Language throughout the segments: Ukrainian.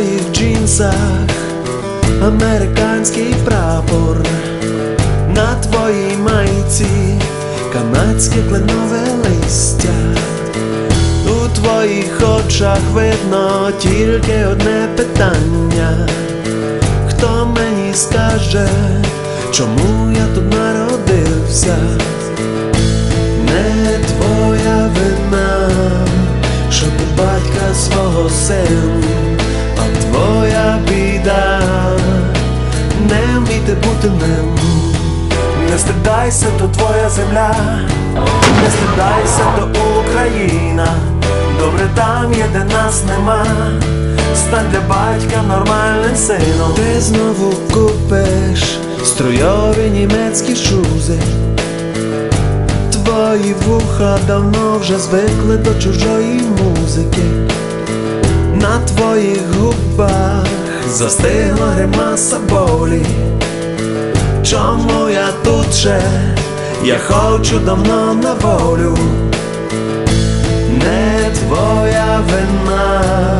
твоїх джинсах американський прапор, на твоїй майці канадське кленове листя, у твоїх очах видно тільки одне питання. Мені скаже, чому я тут народився? Не твоя вина, що ти батька свого син, а твоя біда, не вміти бути ним. Не стидайся, то твоя земля, не стидайся, то Україна. Добре там є, де нас нема. Стань для батька нормальним сином. Ти знову купиш струйові німецькі шузи. Твої вуха давно вже звикли до чужої музики. На твоїх губах застигла гримаса болі. Чому я тут ще? Я хочу давно на волю. Не твоя вина,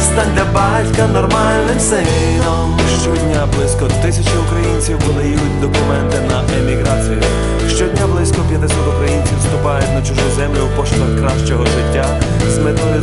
Стань для батька нормальним сином. Щодня близько тисячі українців подають документи на еміграцію. Щодня близько 500 українців вступають на чужу землю в пошуках кращого життя з метою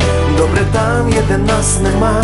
Добре там є, де нас нема.